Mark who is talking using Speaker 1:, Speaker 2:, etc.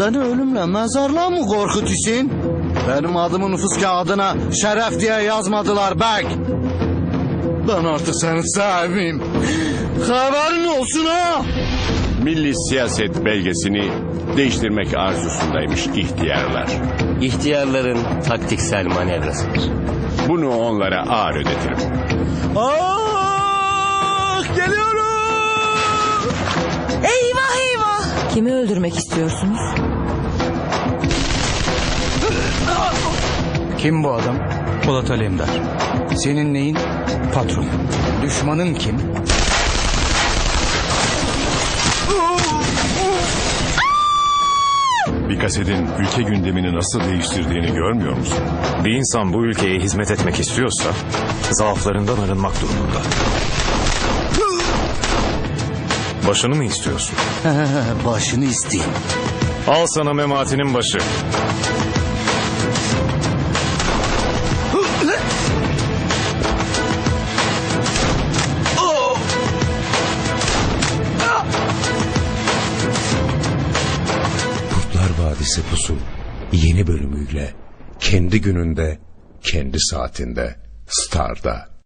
Speaker 1: Beni ölümle mezarlığa mı korkutuyorsun? Benim adımı nüfus kağıdına şeref diye yazmadılar bek. Ben artık senin sahibiyim. Haberin olsun ha.
Speaker 2: Milli siyaset belgesini değiştirmek arzusundaymış ihtiyarlar.
Speaker 3: İhtiyarların taktiksel manevrasıdır.
Speaker 2: Bunu onlara ağır ödetirim.
Speaker 1: Ah, geliyorum.
Speaker 4: Kimi öldürmek istiyorsunuz?
Speaker 5: Kim bu adam? Polat Alemdar. Senin neyin? Patron. Düşmanın kim?
Speaker 6: Bir kasetin ülke gündemini nasıl değiştirdiğini görmüyor musun?
Speaker 7: Bir insan bu ülkeye hizmet etmek istiyorsa zaaflarından arınmak durumunda. Başını mı istiyorsun?
Speaker 1: Başını isteyeyim.
Speaker 7: Al sana mematinin başı.
Speaker 8: Kurtlar Vadisi Pusu yeni bölümüyle kendi gününde, kendi saatinde Star'da.